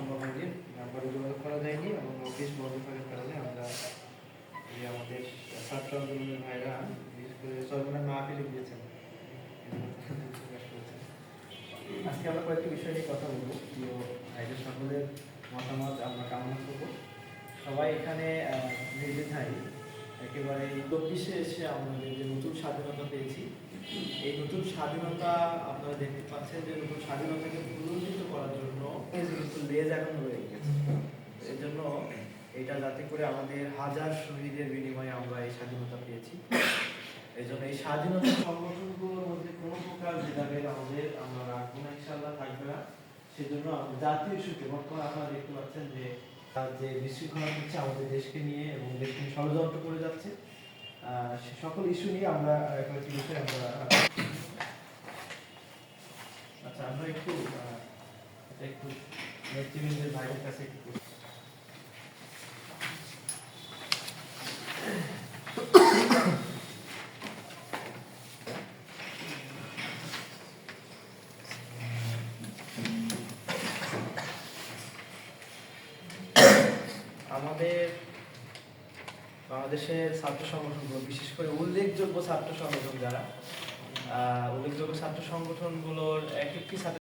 সম্ভব হয়নি নাম্বারে যোগাযোগ করা যায়নি এবং অফিস বন্ধ থাকার কারণে আমরা এই আমাদের ছাত্র আন্দোলনের ভাইরা বিশেষ করে সরকারের মাহফিলে আজকে আমরা কয়েকটি বিষয় নিয়ে কথা বলব। প্রিয় ভাইদের সকলের মতামত আমরা কামনা করব। সবাই এখানে নির্দ্বিধায় একেবারে চব্বিশে এসে আমাদের যে নতুন স্বাধীনতা পেয়েছি। এই নতুন স্বাধীনতা আপনারা দেখতে পাচ্ছেন যে নতুন স্বাধীনতাকে পুনরুজ্জীবিত করার জন্য এই যে কিন্তু লেজ এখন রয়ে গেছে। এর জন্য এটা যাতে করে আমাদের হাজার শহীদের বিনিময়ে আমরা এই স্বাধীনতা পেয়েছি। এই জন্য এই স্বাধীনতা সংগঠনগুলোর মধ্যে কোনো প্রকার ভেদাভেদ আমাদের, আমরা রাখব না ইনশাল্লাহ থাকবে না। সেজন্য আমরা জাতীয় ইস্যুকে বর্তমানে আপনারা দেখতে পাচ্ছেন যে, তার যে বিশৃঙ্খলা হচ্ছে আমাদের দেশকে নিয়ে এবং দেশকে ষড়যন্ত্র করে যাচ্ছে। সকল ইস্যু নিয়ে আমরা কয়েকটি বিষয় আমরা আচ্ছা আমরা একটু আমাদের বাংলাদেশের ছাত্র সংগঠনগুলো, বিশেষ করে উল্লেখযোগ্য ছাত্র সংগঠন যারা উল্লেখযোগ্য ছাত্র সংগঠনগুলোর এক একটি ছাত্র